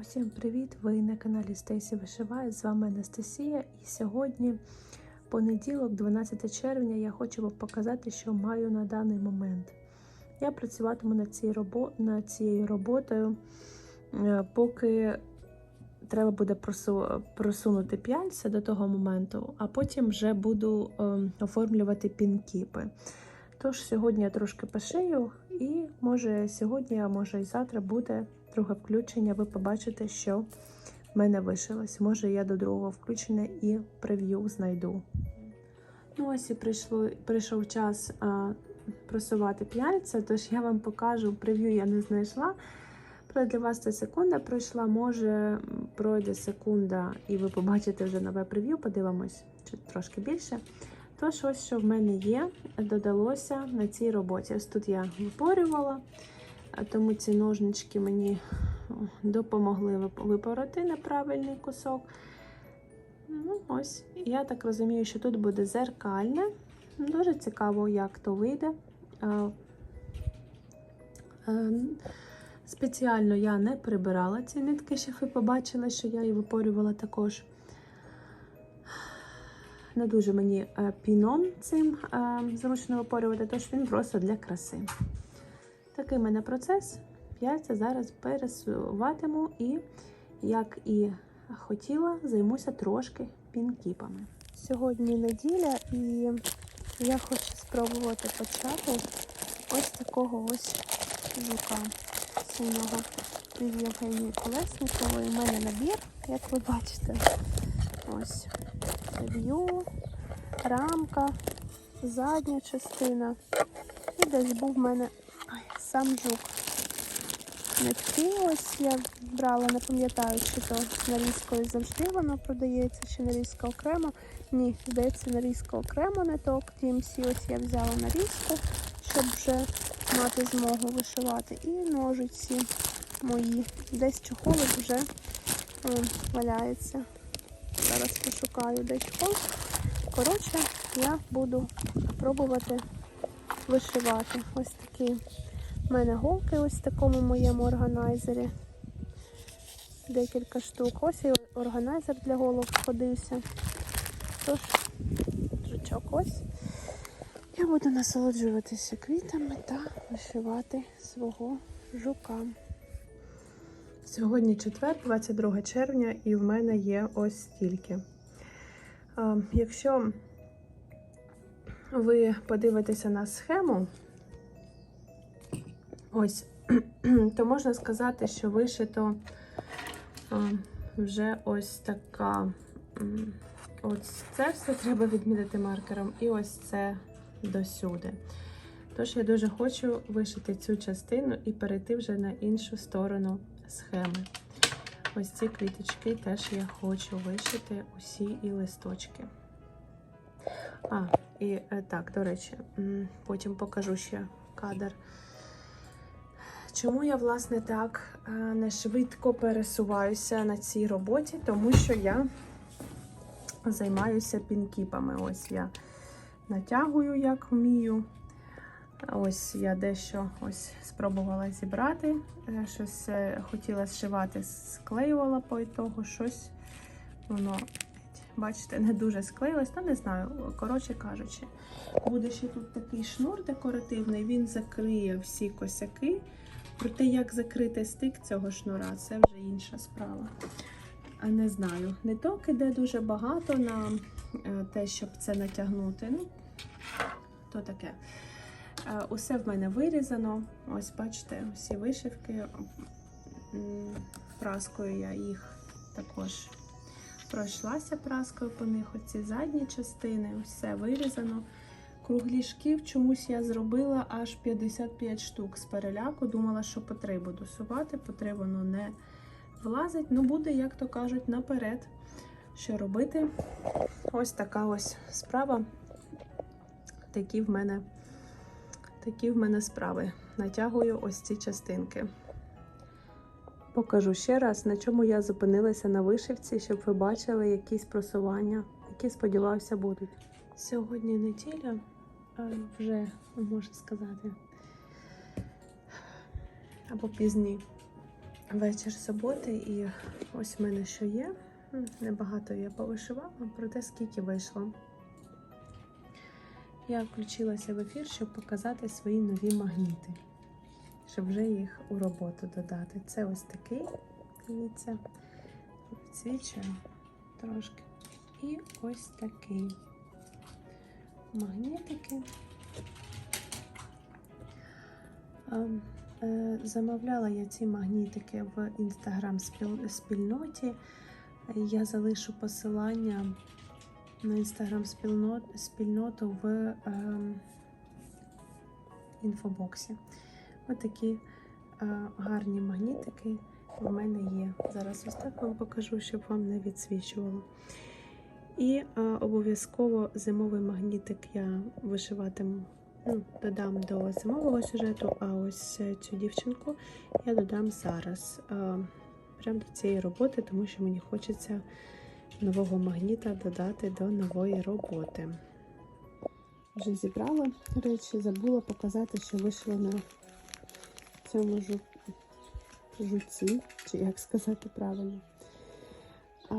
Усім привіт! Ви на каналі Стейсі Вишиває. З вами Анастасія. І сьогодні, понеділок, 12 червня, я хочу вам показати, що маю на даний момент. Я працюватиму над цією, робо... над цією роботою, е, поки треба буде просу... просунути п'яльця до того моменту, а потім вже буду ем, оформлювати пінкіпи. Тож сьогодні я трошки пошию, і може сьогодні, а може і завтра буде друге включення. Ви побачите, що в мене вишилось. Може, я до другого включення і прев'ю знайду. Ну, ось і прийшло, прийшов час а, просувати п'яльця, тож я вам покажу прев'ю я не знайшла. Проте для вас це секунда пройшла, може пройде секунда, і ви побачите вже нове прев'ю, подивимось чи трошки більше. Тож, ось що в мене є, додалося на цій роботі. Ось тут я випорювала, тому ці ножнички мені допомогли випороти неправильний кусок. Ну, ось, я так розумію, що тут буде зеркальне. Дуже цікаво, як то вийде. Спеціально я не прибирала ці нитки, щоб ви побачили, що я її випорювала також. Не дуже мені е, піном цим е, зручно випорювати, тож він просто для краси. Такий мене процес. Яйця зараз пересуватиму і, як і хотіла, займуся трошки пінкіпами. Сьогодні неділя, і я хочу спробувати почати ось такого ось жука синього від Євгенії Колесникової. У мене набір, як ви бачите. Ось рев'ю, рамка, задня частина. І десь був в мене ай, сам жук. Нитки ось я брала, не пам'ятаю, чи то нарізкою завжди воно продається, чи нарізка окремо. Ні, здається, нарізка окремо ниток. TMC ось я взяла нарізку, щоб вже мати змогу вишивати. І ножиці мої. Десь чохолик вже о, валяється. Зараз пошукаю де чохол. Коротше, я буду пробувати вишивати. Ось такі в мене голки ось в такому моєму органайзері. Декілька штук. Ось і органайзер для голок сходився. Тож, жучок ось. Я буду насолоджуватися квітами та вишивати свого жука. Сьогодні четвер, 22 червня, і в мене є ось стільки. Якщо ви подивитеся на схему, ось, то можна сказати, що вишито вже ось така. Ось це все треба відмітити маркером, і ось це досюди. Тож я дуже хочу вишити цю частину і перейти вже на іншу сторону схеми. Ось ці квіточки теж я хочу вишити усі і листочки. А, і е, так, до речі, потім покажу ще кадр. Чому я, власне, так е, не швидко пересуваюся на цій роботі? Тому що я займаюся пінкіпами. Ось я натягую, як вмію. Ось я дещо ось спробувала зібрати. Е, Щось е, хотіла зшивати, склеювала по ітогу, щось воно, бачите, не дуже склеїлось, та не знаю, коротше кажучи. Буде ще тут такий шнур декоративний, він закриє всі косяки. Проте, як закрити стик цього шнура, це вже інша справа. Не знаю, ниток іде дуже багато на е, те, щоб це натягнути. Ну, то таке. Е, Усе в мене вирізано. Ось, бачите, всі вишивки. Праскою я їх також пройшлася праскою по них. Оці задні частини, все вирізано. Кругляшків чомусь я зробила аж 55 штук з переляку. Думала, що по три буду сувати, по три воно не влазить. Ну, буде, як то кажуть, наперед. Що робити? Ось така ось справа. Такі в мене Такі в мене справи. Натягую ось ці частинки. Покажу ще раз, на чому я зупинилася на вишивці, щоб ви бачили якісь просування, які, сподіваюся, будуть. Сьогодні неділя, а вже можна сказати, або пізні вечір суботи, і ось в мене що є. Небагато я повишивала, проте скільки вийшло. Я включилася в ефір, щоб показати свої нові магніти, щоб вже їх у роботу додати. Це ось такий, дивіться, відсвічує трошки. І ось такий магнітики. Е, Замовляла я ці магнітики в інстаграм спільноті. Я залишу посилання на інстаграм спільноту в ем, інфобоксі. Ось такі е, гарні магнітики у мене є. Зараз ось так вам покажу, щоб вам не відсвічувало. І е, обов'язково зимовий магнітик я вишиватиму, ну, додам до зимового сюжету, а ось е, цю дівчинку я додам зараз. Е, прямо до цієї роботи, тому що мені хочеться нового магніта додати до нової роботи. Вже зібрала речі, забула показати, що вийшло на цьому жу... жуці, чи як сказати правильно. А,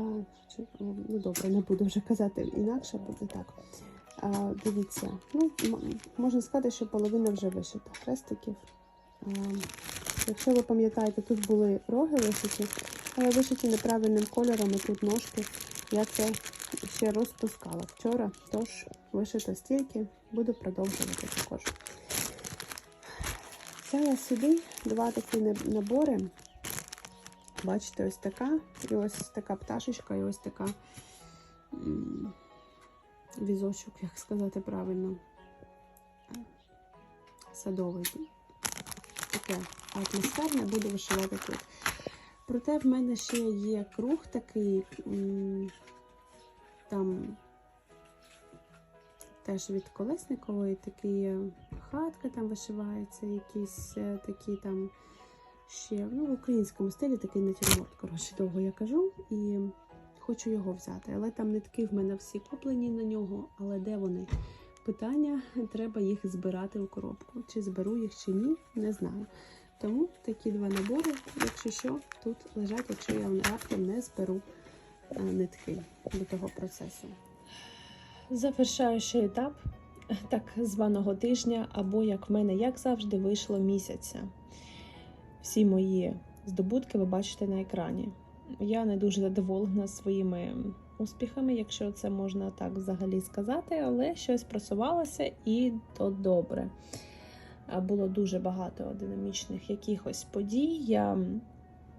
чи, ну добре, не буду вже казати інакше, буде так. А, дивіться, ну, можна сказати, що половина вже вишита хрестиків. А, якщо ви пам'ятаєте, тут були роги вишиті, але вишиті неправильним кольором і тут ножки. Я це ще розпускала вчора, тож вишито стільки, буду продовжувати також. Взяла сюди два такі набори. Бачите, ось така, і ось така пташечка, і ось така візочок, як сказати правильно. Садовий. Таке атмосферне, буду вишивати тут. Проте в мене ще є круг такий, там теж від колесникової такі е, хатка там вишивається, якісь е, такі там ще ну, в українському стилі такий натюрморт, коротше, довго я кажу, і хочу його взяти. Але там нитки в мене всі куплені на нього, але де вони? Питання, треба їх збирати у коробку. Чи зберу їх, чи ні, не знаю. Тому такі два набори, якщо що, тут лежать, якщо я раптом не зберу е, нитки до того процесу. Завершаючий етап так званого тижня, або як в мене, як завжди, вийшло місяця. Всі мої здобутки ви бачите на екрані. Я не дуже задоволена своїми успіхами, якщо це можна так взагалі сказати, але щось просувалося і то добре. А Було дуже багато динамічних якихось подій. Я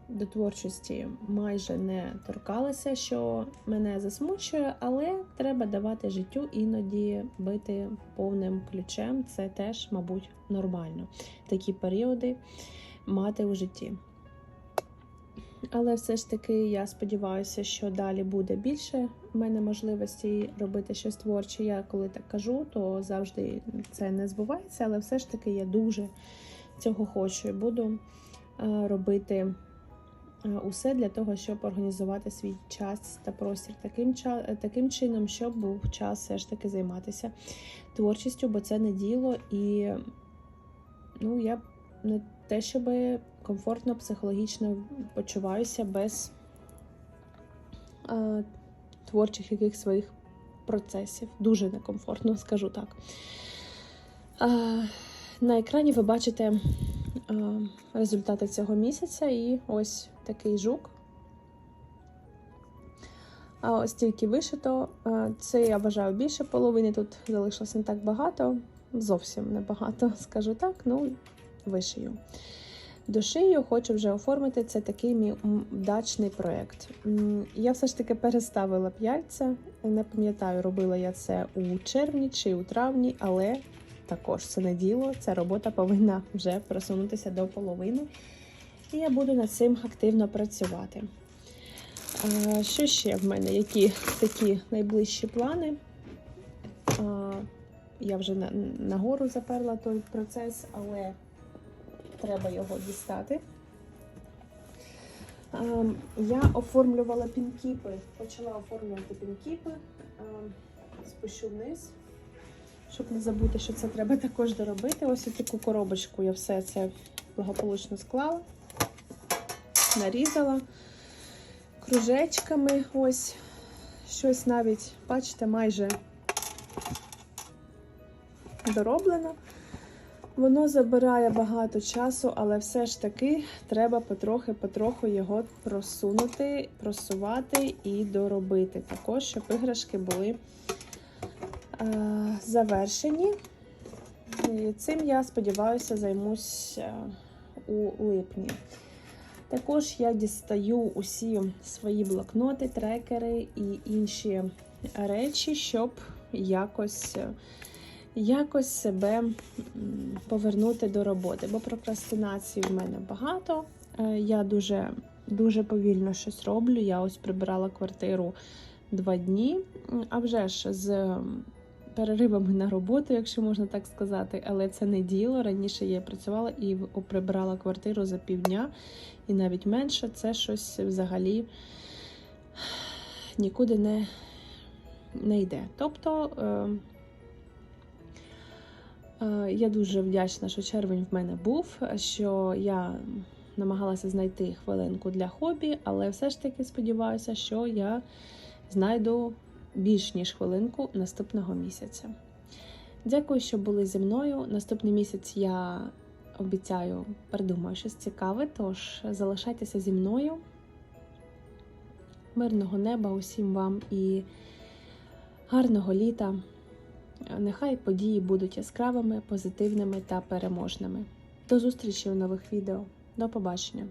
до творчості майже не торкалася, що мене засмучує, але треба давати життю іноді бити повним ключем. Це теж, мабуть, нормально. Такі періоди мати у житті. Але все ж таки я сподіваюся, що далі буде більше в мене можливості робити щось творче. Я коли так кажу, то завжди це не збувається, але все ж таки я дуже цього хочу і буду е, робити е, усе для того, щоб організувати свій час та простір таким, таким чином, щоб був час все ж таки займатися творчістю, бо це не діло, і ну, я не те, щоб комфортно психологічно почуваюся без е, творчих яких своїх процесів. Дуже некомфортно, скажу так. Е, на екрані ви бачите е, результати цього місяця, і ось такий жук. А ось тільки вишито. Е, Це я вважаю більше половини. Тут залишилось не так багато, зовсім небагато, скажу так. Ну, вишию. До шию хочу вже оформити це такий мій дачний проєкт. Я все ж таки переставила п'яльця. Не пам'ятаю, робила я це у червні чи у травні, але також це не діло. Ця робота повинна вже просунутися до половини. І я буду над цим активно працювати. Що ще в мене? Які такі найближчі плани? Я вже нагору заперла той процес, але треба його дістати. Ем, Я оформлювала пінкіпи, почала оформлювати пінкіпи, Ем, спущу вниз, щоб не забути, що це треба також доробити. Ось таку коробочку я все це благополучно склала. нарізала кружечками. Ось щось навіть, бачите, майже дороблено. Воно забирає багато часу, але все ж таки треба потрохи-потроху його просунути, просувати і доробити. Також, щоб іграшки були е, завершені. І цим я сподіваюся займусь е, у липні. Також я дістаю усі свої блокноти, трекери і інші речі, щоб якось, е, якось себе повернути до роботи. Бо прокрастинації в мене багато. Е, Я дуже, дуже повільно щось роблю. Я ось прибирала квартиру два дні, а вже ж з переривами на роботу, якщо можна так сказати, але це не діло. Раніше я працювала і прибирала квартиру за півдня, і навіть менше це щось взагалі нікуди не, не йде. Тобто е, е, я дуже вдячна, що червень в мене був, що я намагалася знайти хвилинку для хобі, але все ж таки сподіваюся, що я знайду більш ніж хвилинку наступного місяця. Дякую, що були зі мною. Наступний місяць я обіцяю придумаю щось цікаве, тож залишайтеся зі мною. Мирного неба усім вам і гарного літа. Нехай події будуть яскравими, позитивними та переможними. До зустрічі у нових відео. До побачення!